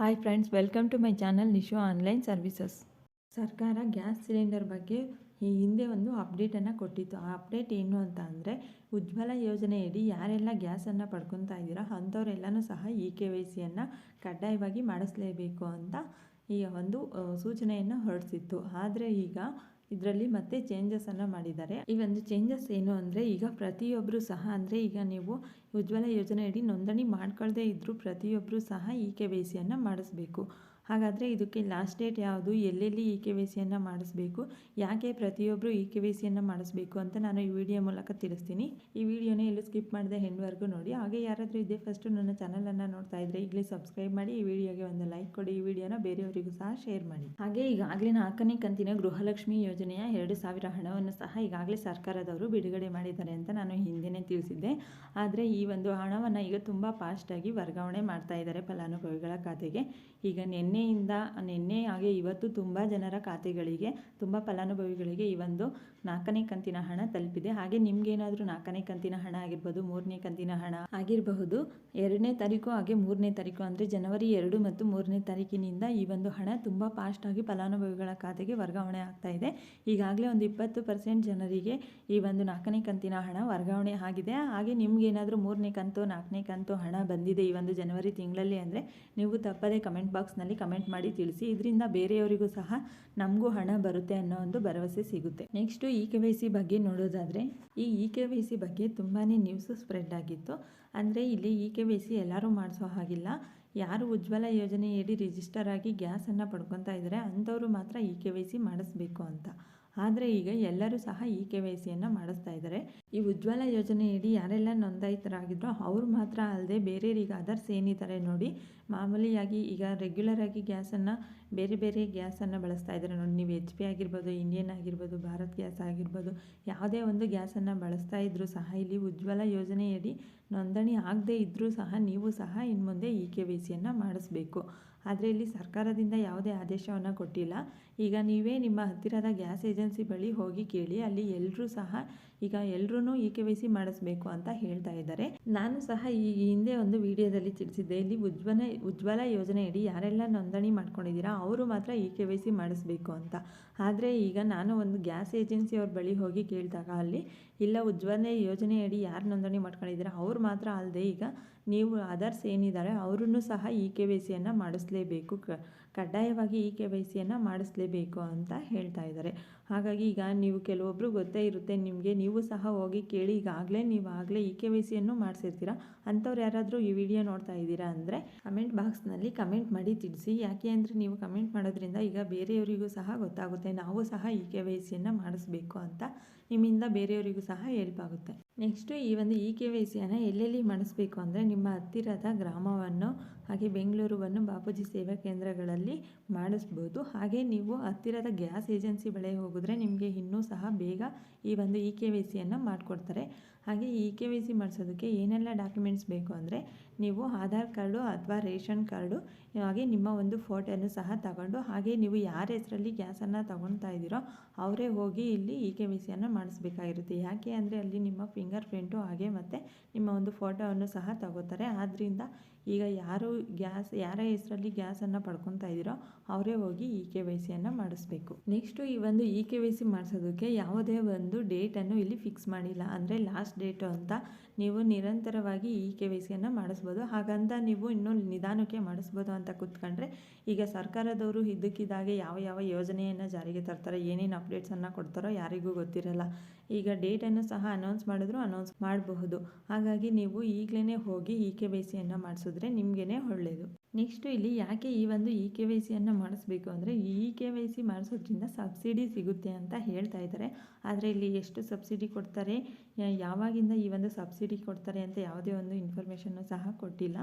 Hi friends welcome to my channel Nishu online services ಸರ್ಕಾರ gas cylinder ಬಗ್ಗೆ ಈ ಹಿಂದೆ ಒಂದು ಅಪ್ಡೇಟನ್ನು ಕೊಟ್ಟಿತ್ತು. ಆ ಅಪ್ಡೇಟ್ ಏನು ಅಂತ ಅಂದರೆ ಉಜ್ವಲ ಯೋಜನೆಯಡಿ ಯಾರೆಲ್ಲ ಗ್ಯಾಸನ್ನು ಪಡ್ಕೊತಾ ಇದ್ದೀರೋ ಅಂಥವರೆಲ್ಲನೂ ಸಹ ಇ ಕೆ ವೈ ಸಿಯನ್ನು ಕಡ್ಡಾಯವಾಗಿ ಮಾಡಿಸಲೇಬೇಕು ಅಂತ ಈ ಒಂದು ಸೂಚನೆಯನ್ನು ಹೊರಡಿಸಿತ್ತು. ಆದರೆ ಈಗ ಇದರಲ್ಲಿ ಮತ್ತೆ ಚೇಂಜಸನ್ನು ಮಾಡಿದ್ದಾರೆ. ಈ ಒಂದು ಚೇಂಜಸ್ ಏನು ಅಂದರೆ ಈಗ ಪ್ರತಿಯೊಬ್ಬರು ಸಹ ಅಂದರೆ ಈಗ ನೀವು ಉಜ್ವಲ ಯೋಜನೆಯಡಿ ನೋಂದಣಿ ಮಾಡ್ಕೊಳ್ಳದೇ ಇದ್ದರೂ ಪ್ರತಿಯೊಬ್ಬರು ಸಹ ಈ ಕೆ ವೈ ಸಿಯನ್ನು ಮಾಡಿಸ್ಬೇಕು. ಹಾಗಾದರೆ ಇದಕ್ಕೆ ಲಾಸ್ಟ್ ಡೇಟ್ ಯಾವುದು? ಎಲ್ಲೆಲ್ಲಿ ಇ ಕೆ ವೈ ಸಿಯನ್ನು ಮಾಡಿಸ್ಬೇಕು? ಯಾಕೆ ಪ್ರತಿಯೊಬ್ಬರು ಇ ಕೆ ವೈ ಸಿಯನ್ನು ಮಾಡಿಸ್ಬೇಕು ಅಂತ ನಾನು ಈ ವಿಡಿಯೋ ಮೂಲಕ ತಿಳಿಸ್ತೀನಿ. ಈ ವಿಡಿಯೋನೇ ಎಲ್ಲೂ ಸ್ಕಿಪ್ ಮಾಡಿದೆ ಹೆಂಡ್ವರೆಗೂ ನೋಡಿ. ಹಾಗೆ ಯಾರಾದರೂ ಇದೇ ಫಸ್ಟು ನನ್ನ ಚಾನಲನ್ನು ನೋಡ್ತಾ ಇದ್ದರೆ ಈಗಲೇ ಸಬ್ಸ್ಕ್ರೈಬ್ ಮಾಡಿ, ಈ ವಿಡಿಯೋಗೆ ಒಂದು ಲೈಕ್ ಕೊಡಿ. ಈ ವಿಡಿಯೋನ ಬೇರೆಯವರಿಗೂ ಸಹ ಶೇರ್ ಮಾಡಿ. ಹಾಗೆ ಈಗಾಗಲೇ ನಾಲ್ಕನೇ ಕಂತಿನ ಗೃಹಲಕ್ಷ್ಮಿ ಯೋಜನೆಯ ಎರಡು ಸಾವಿರ ಹಣವನ್ನು ಸಹ ಈಗಾಗಲೇ ಸರ್ಕಾರದವರು ಬಿಡುಗಡೆ ಮಾಡಿದ್ದಾರೆ ಅಂತ ನಾನು ಹಿಂದೆನೇ ತಿಳಿಸಿದ್ದೆ. ಆದರೆ ಈ ಒಂದು ಹಣವನ್ನು ಈಗ ತುಂಬ ಫಾಸ್ಟಾಗಿ ವರ್ಗಾವಣೆ ಮಾಡ್ತಾ ಇದ್ದಾರೆ ಫಲಾನುಭವಿಗಳ ಖಾತೆಗೆ. ಈಗ ನಿನ್ನೆಯಿಂದ, ನಿನ್ನೆ ಹಾಗೆ ಇವತ್ತು ತುಂಬ ಜನರ ಖಾತೆಗಳಿಗೆ, ತುಂಬ ಫಲಾನುಭವಿಗಳಿಗೆ ಈ ಒಂದು ನಾಲ್ಕನೇ ಕಂತಿನ ಹಣ ತಲುಪಿದೆ. ಹಾಗೆ ನಿಮ್ಗೇನಾದರೂ ನಾಲ್ಕನೇ ಕಂತಿನ ಹಣ ಆಗಿರ್ಬೋದು, ಮೂರನೇ ಕಂತಿನ ಹಣ ಆಗಿರಬಹುದು, ಎರಡನೇ ತಾರೀಕು ಹಾಗೆ ಮೂರನೇ ತಾರೀಕು ಅಂದರೆ ಜನವರಿ ಎರಡು ಮತ್ತು ಮೂರನೇ ತಾರೀಕಿನಿಂದ ಈ ಒಂದು ಹಣ ತುಂಬ ಫಾಸ್ಟಾಗಿ ಫಲಾನುಭವಿಗಳ ಖಾತೆಗೆ ವರ್ಗಾವಣೆ ಆಗ್ತಾ ಇದೆ. ಈಗಾಗಲೇ ಒಂದು ಇಪ್ಪತ್ತು ಪರ್ಸೆಂಟ್ ಜನರಿಗೆ ಈ ಒಂದು ನಾಲ್ಕನೇ ಕಂತಿನ ಹಣ ವರ್ಗಾವಣೆ ಆಗಿದೆ. ಹಾಗೆ ನಿಮ್ಗೇನಾದರೂ ಮೂರನೇ ಕಂತು, ನಾಲ್ಕನೇ ಕಂತು ಹಣ ಬಂದಿದೆ ಈ ಒಂದು ಜನವರಿ ತಿಂಗಳಲ್ಲಿ ಅಂದರೆ ನೀವು ತಪ್ಪದೇ ಕಮೆಂಟ್ ಬಾಕ್ಸ್ನಲ್ಲಿ ಕಮೆಂಟ್ ಮಾಡಿ ತಿಳಿಸಿ. ಇದರಿಂದ ಬೇರೆಯವರಿಗೂ ಸಹ ನಮಗೂ ಹಣ ಬರುತ್ತೆ ಅನ್ನೋ ಒಂದು ಭರವಸೆ ಸಿಗುತ್ತೆ. Next E K Y C ಬಗ್ಗೆ ನೋಡೋದಾದರೆ, ಈ ಇ ಕೆ ವೈ ಸಿ ಬಗ್ಗೆ ತುಂಬಾ ನ್ಯೂಸು ಸ್ಪ್ರೆಡ್ ಆಗಿತ್ತು. ಅಂದರೆ ಇಲ್ಲಿ ಇ ಕೆ ವೈ ಸಿ ಎಲ್ಲರೂ ಮಾಡಿಸೋ ಹಾಗಿಲ್ಲ. ಯಾರು ಉಜ್ವಲ ಯೋಜನೆಯಡಿ ರಿಜಿಸ್ಟರ್ ಆಗಿ ಗ್ಯಾಸನ್ನು ಪಡ್ಕೊತಾ ಇದ್ದಾರೆ ಅಂಥವರು ಮಾತ್ರ ಇ ಕೆ ವೈ ಸಿ ಮಾಡಿಸ್ಬೇಕು ಅಂತ. ಆದರೆ ಈಗ ಎಲ್ಲರೂ ಸಹ ಇ ಕೆ ವೈ ಸಿಯನ್ನು ಮಾಡಿಸ್ತಾ ಇದ್ದಾರೆ ಈ ಉಜ್ವಲ ಯೋಜನೆಯಡಿ ಯಾರೆಲ್ಲ ನೋಂದಾಯಿತರಾಗಿದ್ರೋ ಅವ್ರು ಮಾತ್ರ ಅಲ್ಲದೆ ಬೇರೆಯವರಿಗೆ ಅದರ್ಸ್ ಏನಿದ್ದಾರೆ ನೋಡಿ, ಮಾಮೂಲಿಯಾಗಿ ಈಗ ರೆಗ್ಯುಲರ್ ಆಗಿ ಗ್ಯಾಸನ್ನು ಬೇರೆ ಬೇರೆ ಗ್ಯಾಸನ್ನು ಬಳಸ್ತಾ ಇದ್ದಾರೆ ನೋಡಿ. ನೀವು ಎಚ್ ಪಿ ಆಗಿರ್ಬೋದು ಇಂಡಿಯನ್ ಆಗಿರ್ಬೋದು, ಭಾರತ್ ಗ್ಯಾಸ್ ಆಗಿರ್ಬೋದು, ಯಾವುದೇ ಒಂದು ಗ್ಯಾಸನ್ನು ಬಳಸ್ತಾ ಇದ್ದರೂ ಸಹ ಇಲ್ಲಿ ಉಜ್ವಲ ಯೋಜನೆಯಡಿ ನೋಂದಣಿ ಆಗದೇ ಇದ್ದರೂ ಸಹ ನೀವು ಸಹ ಇನ್ನು ಮುಂದೆ ಇ ಕೆ ವೈ ಸಿಯನ್ನು ಮಾಡಿಸ್ಬೇಕು. ಆದರೆ ಇಲ್ಲಿ ಸರ್ಕಾರದಿಂದ ಯಾವುದೇ ಆದೇಶವನ್ನು ಕೊಟ್ಟಿಲ್ಲ. ಈಗ ನೀವೇ ನಿಮ್ಮ ಹತ್ತಿರದ ಗ್ಯಾಸ್ ಏಜೆನ್ಸಿ ಬಳಿ ಹೋಗಿ ಕೇಳಿ, ಅಲ್ಲಿ ಎಲ್ಲರೂ ಸಹ ಈಗ ಎಲ್ಲರೂ ಇ ಕೆ ವೈ ಸಿ ಮಾಡಿಸ್ಬೇಕು ಅಂತ ಹೇಳ್ತಾ ಇದ್ದಾರೆ. ನಾನು ಸಹ ಈ ಹಿಂದೆ ಒಂದು ವಿಡಿಯೋದಲ್ಲಿ ತಿಳಿಸಿದ್ದೆ, ಇಲ್ಲಿ ಉಜ್ವಲ ಉಜ್ವಲ ಯೋಜನೆಯಡಿ ಯಾರೆಲ್ಲ ನೋಂದಣಿ ಮಾಡ್ಕೊಂಡಿದ್ದೀರಾ ಅವರು ಮಾತ್ರ ಇ ಕೆ ವೈ ಸಿ ಮಾಡಿಸ್ಬೇಕು ಅಂತ. ಆದರೆ ಈಗ ನಾನು ಒಂದು ಗ್ಯಾಸ್ ಏಜೆನ್ಸಿ ಅವ್ರ ಬಳಿ ಹೋಗಿ ಕೇಳಿದಾಗ ಅಲ್ಲಿ, ಇಲ್ಲ ಉಜ್ವಲ ಯೋಜನೆಯಡಿ ಯಾರು ನೋಂದಣಿ ಮಾಡ್ಕೊಂಡಿದ್ದೀರಾ ಅವ್ರು ಮಾತ್ರ ಅಲ್ಲದೆ ಈಗ ನೀವು ಅದರ್ಸ್ ಏನಿದ್ದಾರೆ ಅವರನ್ನು ಸಹ ಇ ಕೆ ವೈ ಸಿಯನ್ನು ಮಾಡಿಸ್ಲೇಬೇಕು ಕ ಕಡ್ಡಾಯವಾಗಿ ಇ ಕೆ ವೈ ಸಿಯನ್ನು ಮಾಡಿಸ್ಲೇಬೇಕು ಅಂತ ಹೇಳ್ತಾ ಇದ್ದಾರೆ. ಹಾಗಾಗಿ ಈಗ ನೀವು ಕೆಲವೊಬ್ಬರು ಗೊತ್ತೇ ಇರುತ್ತೆ, ನಿಮಗೆ ನೀವು ಸಹ ಹೋಗಿ ಕೇಳಿ, ಈಗಾಗಲೇ ನೀವು ಆಗಲೇ ಇ ಕೆ ವೈ ಸಿಯನ್ನು ಮಾಡಿಸಿರ್ತೀರ, ಅಂಥವ್ರು ಯಾರಾದರೂ ಈ ವಿಡಿಯೋ ನೋಡ್ತಾ ಇದ್ದೀರಾ ಅಂದರೆ ಕಮೆಂಟ್ ಬಾಕ್ಸ್ನಲ್ಲಿ ಕಮೆಂಟ್ ಮಾಡಿ ತಿಳಿಸಿ. ಯಾಕೆ ಅಂದರೆ ನೀವು ಕಮೆಂಟ್ ಮಾಡೋದ್ರಿಂದ ಈಗ ಬೇರೆಯವರಿಗೂ ಸಹ ಗೊತ್ತಾಗುತ್ತೆ, ನಾವು ಸಹ ಇ ಕೆ ವೈ ಸಿಯನ್ನು ಮಾಡಿಸ್ಬೇಕು ಅಂತ ನಿಮ್ಮಿಂದ ಬೇರೆಯವರಿಗೂ ಸಹ ಹೆಲ್ಪ್ ಆಗುತ್ತೆ. ನೆಕ್ಸ್ಟು ಈ ಒಂದು ಇ ಕೆ ವೈ ಸಿಯನ್ನು ಎಲ್ಲೆಲ್ಲಿ ಮಾಡಿಸ್ಬೇಕು ಅಂದರೆ ನಿಮ್ಮ ಹತ್ತಿರದ ಗ್ರಾಮವನ್ನು, ಹಾಗೆ ಬೆಂಗಳೂರುವನ್ನು ಬಾಪೂಜಿ ಸೇವಾ ಕೇಂದ್ರಗಳಲ್ಲಿ ಮಾಡಿಸ್ಬೋದು. ಹಾಗೆ ನೀವು ಹತ್ತಿರದ ಗ್ಯಾಸ್ ಏಜೆನ್ಸಿ ಬಳಿ ಹೋಗಿದ್ರೆ ನಿಮಗೆ ಇನ್ನೂ ಸಹ ಬೇಗ ಈ ಒಂದು ಇ ಕೆ ವೈ ಸಿಯನ್ನು ಮಾಡಿಕೊಡ್ತಾರೆ. ಹಾಗೆ ಇ ಕೆ ವಿ ಸಿ ಮಾಡಿಸೋದಕ್ಕೆ ಏನೆಲ್ಲ ಡಾಕ್ಯುಮೆಂಟ್ಸ್ ಬೇಕು ಅಂದರೆ ನೀವು ಆಧಾರ್ ಕಾರ್ಡು ಅಥವಾ ರೇಷನ್ ಕಾರ್ಡು, ಹಾಗೆ ನಿಮ್ಮ ಒಂದು ಫೋಟೋನು ಸಹ ತಗೊಂಡು, ಹಾಗೆ ನೀವು ಯಾರ ಹೆಸರಲ್ಲಿ ಗ್ಯಾಸನ್ನು ತಗೊಳ್ತಾ ಇದ್ದೀರೋ ಅವರೇ ಹೋಗಿ ಇಲ್ಲಿ ಇ ಕೆ ವಿ ಸಿಯನ್ನು ಮಾಡಿಸ್ಬೇಕಾಗಿರುತ್ತೆ. ಯಾಕೆ ಅಂದರೆ ಅಲ್ಲಿ ನಿಮ್ಮ ಫಿಂಗರ್ ಪ್ರಿಂಟು ಹಾಗೆ ಮತ್ತು ನಿಮ್ಮ ಒಂದು ಫೋಟೋವನ್ನು ಸಹ ತಗೋತಾರೆ. ಆದ್ದರಿಂದ ಈಗ ಯಾರು ಗ್ಯಾಸ್, ಯಾರ ಹೆಸರಲ್ಲಿ ಗ್ಯಾಸನ್ನು ಪಡ್ಕೊತಾ ಇದ್ದೀರೋ ಅವರೇ ಹೋಗಿ ಇ ಕೆ ವೈ ಸಿಯನ್ನು ಮಾಡಿಸ್ಬೇಕು. ನೆಕ್ಸ್ಟು ಈ ಒಂದು ಇ ಕೆ ವೈ ಸಿ ಮಾಡಿಸೋದಕ್ಕೆ ಯಾವುದೇ ಒಂದು ಡೇಟನ್ನು ಇಲ್ಲಿ ಫಿಕ್ಸ್ ಮಾಡಿಲ್ಲ. ಅಂದರೆ ಲಾಸ್ಟ್ ಡೇಟು ಅಂತ ನೀವು ನಿರಂತರವಾಗಿ ಇ ಕೆ ವೈ ಸಿಯನ್ನು ಮಾಡಿಸ್ಬೋದು. ಹಾಗಂತ ನೀವು ಇನ್ನೂ ನಿಧಾನಕ್ಕೆ ಮಾಡಿಸ್ಬೋದು ಅಂತ ಕೂತ್ಕೊಂಡ್ರೆ ಈಗ ಸರ್ಕಾರದವರು ಇದ್ದಕ್ಕಿದ್ದಾಗೆ ಯಾವ ಯಾವ ಯೋಜನೆಯನ್ನು ಜಾರಿಗೆ ತರ್ತಾರೆ, ಏನೇನು ಅಪ್ಡೇಟ್ಸನ್ನು ಕೊಡ್ತಾರೋ ಯಾರಿಗೂ ಗೊತ್ತಿರಲ್ಲ. ಈಗ ಡೇಟನ್ನು ಸಹ ಅನೌನ್ಸ್ ಮಾಡಿದ್ರು ಅನೌನ್ಸ್ ಮಾಡಬಹುದು. ಹಾಗಾಗಿ ನೀವು ಈಗಲೇ ಹೋಗಿ ಇ ಕೆ ವೈ ಸಿಯನ್ನು ಮಾಡಿಸಿದ್ರೆ ನಿಮಗೇ ಒಳ್ಳೆಯದು ನೆಕ್ಸ್ಟು ಇಲ್ಲಿ ಯಾಕೆ ಈ ಒಂದು ಇ ಕೆ ವೈ ಸಿಯನ್ನು ಮಾಡಿಸ್ಬೇಕು ಅಂದರೆ ಈ ಇ ಕೆ ವೈ ಸಿ ಮಾಡಿಸೋದ್ರಿಂದ ಸಬ್ಸಿಡಿ ಸಿಗುತ್ತೆ ಅಂತ ಹೇಳ್ತಾ ಇದ್ದಾರೆ. ಆದರೆ ಇಲ್ಲಿ ಎಷ್ಟು ಸಬ್ಸಿಡಿ ಕೊಡ್ತಾರೆ ಯಾವಾಗಿಂದ ಈ ಒಂದು ಸಬ್ಸಿಡಿ ಕೊಡ್ತಾರೆ ಅಂತ ಯಾವುದೇ ಒಂದು ಇನ್ಫಾರ್ಮೇಷನ್ನು ಸಹ ಕೊಟ್ಟಿಲ್ಲ.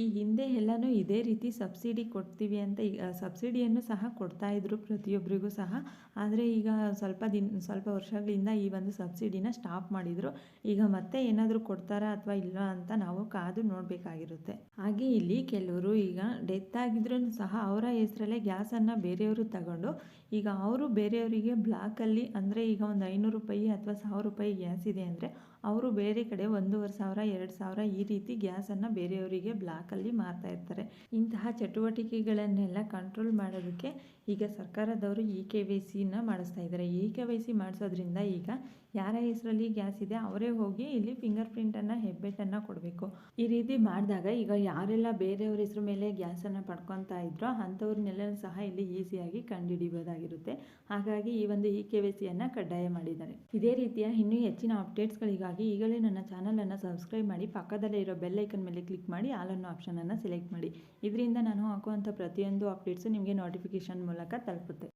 ಈ ಹಿಂದೆ ಎಲ್ಲನೂ ಇದೇ ರೀತಿ ಸಬ್ಸಿಡಿ ಕೊಡ್ತೀವಿ ಅಂತ ಈಗ ಸಬ್ಸಿಡಿಯನ್ನು ಸಹ ಕೊಡ್ತಾ ಇದ್ರು ಪ್ರತಿಯೊಬ್ಬರಿಗೂ ಸಹ. ಆದರೆ ಈಗ ಸ್ವಲ್ಪ ದಿನ, ಸ್ವಲ್ಪ ವರ್ಷಗಳಿಂದ ಈ ಒಂದು ಸಬ್ಸಿಡಿನ ಸ್ಟಾಪ್ ಮಾಡಿದರು. ಈಗ ಮತ್ತೆ ಏನಾದರೂ ಕೊಡ್ತಾರಾ ಅಥವಾ ಇಲ್ಲ ಅಂತ ನಾವು ಕಾದು ನೋಡಬೇಕಾಗಿರುತ್ತೆ. ಹಾಗೆ ಇಲ್ಲಿ ಕೆಲವರು ಈಗ ಡೆತ್ ಆಗಿದ್ರೂ ಸಹ ಅವರ ಹೆಸರಲ್ಲೇ ಗ್ಯಾಸನ್ನು ಬೇರೆಯವರು ತಗೊಂಡು ಈಗ ಅವರು ಬೇರೆಯವರಿಗೆ ಬ್ಲಾಕಲ್ಲಿ ಅಂದರೆ ಈಗ ಒಂದು ಐನೂರು ರೂಪಾಯಿ ಅಥವಾ ಸಾವಿರ ರೂಪಾಯಿ ಗ್ಯಾಸ್ ಇದೆ ಅಂದರೆ ಅವರು ಬೇರೆ ಕಡೆ ಒಂದೂವರೆ ಸಾವಿರ, ಎರಡು ಸಾವಿರ ಈ ರೀತಿ ಗ್ಯಾಸನ್ನು ಬೇರೆಯವರಿಗೆ ಬ್ಲಾಕಲ್ಲಿ ಮಾರ್ತಾ ಇರ್ತಾರೆ. ಇಂತಹ ಚಟುವಟಿಕೆಗಳನ್ನೆಲ್ಲ ಕಂಟ್ರೋಲ್ ಮಾಡೋದಕ್ಕೆ ಈಗ ಸರ್ಕಾರದವರು ಇ ಕೆ ವೈ ಸಿನ ಮಾಡಿಸ್ತಾ ಇದ್ದಾರೆ ಇ ಕೆ ವೈ ಸಿ ಮಾಡಿಸೋದ್ರಿಂದ ಈಗ ಯಾರ ಹೆಸರಲ್ಲಿ ಗ್ಯಾಸ್ ಇದೆ ಅವರೇ ಹೋಗಿ ಇಲ್ಲಿ ಫಿಂಗರ್ ಪ್ರಿಂಟನ್ನು ಹೆಬ್ಬೆಟ್ಟನ್ನು ಕೊಡಬೇಕು. ಈ ರೀತಿ ಮಾಡಿದಾಗ ಈಗ ಯಾರೆಲ್ಲ ಬೇರೆಯವ್ರ ಹೆಸರು ಮೇಲೆ ಗ್ಯಾಸನ್ನು ಪಡ್ಕೊತಾ ಇದ್ರೋ ಅಂಥವ್ರನ್ನೆಲ್ಲ ಸಹ ಇಲ್ಲಿ ಈಸಿಯಾಗಿ ಕಂಡುಹಿಡಿಬೋದಾಗಿರುತ್ತೆ. ಹಾಗಾಗಿ ಈ ಒಂದು ಇ ಕೆ ವೈ ಸಿಯನ್ನು ಕಡ್ಡಾಯ ಮಾಡಿದ್ದಾರೆ. ಇದೇ ರೀತಿಯ ಇನ್ನೂ ಹೆಚ್ಚಿನ ಅಪ್ಡೇಟ್ಸ್ಗಳಿಗಾಗಿ ಈಗಲೇ ನನ್ನ ಚಾನಲನ್ನು ಸಬ್ಸ್ಕ್ರೈಬ್ ಮಾಡಿ, ಪಕ್ಕದಲ್ಲೇ ಇರೋ ಬೆಲ್ಲೈಕನ್ ಮೇಲೆ ಕ್ಲಿಕ್ ಮಾಡಿ, ಆಲ್ ಅನ್ನೋ ಆಪ್ಷನನ್ನು ಸೆಲೆಕ್ಟ್ ಮಾಡಿ. ಇದರಿಂದ ನಾನು ಹಾಕುವಂಥ ಪ್ರತಿಯೊಂದು ಅಪ್ಡೇಟ್ಸು ನಿಮಗೆ ನೋಟಿಫಿಕೇಷನ್ ಮೂಲಕ ತಲುಪುತ್ತೆ.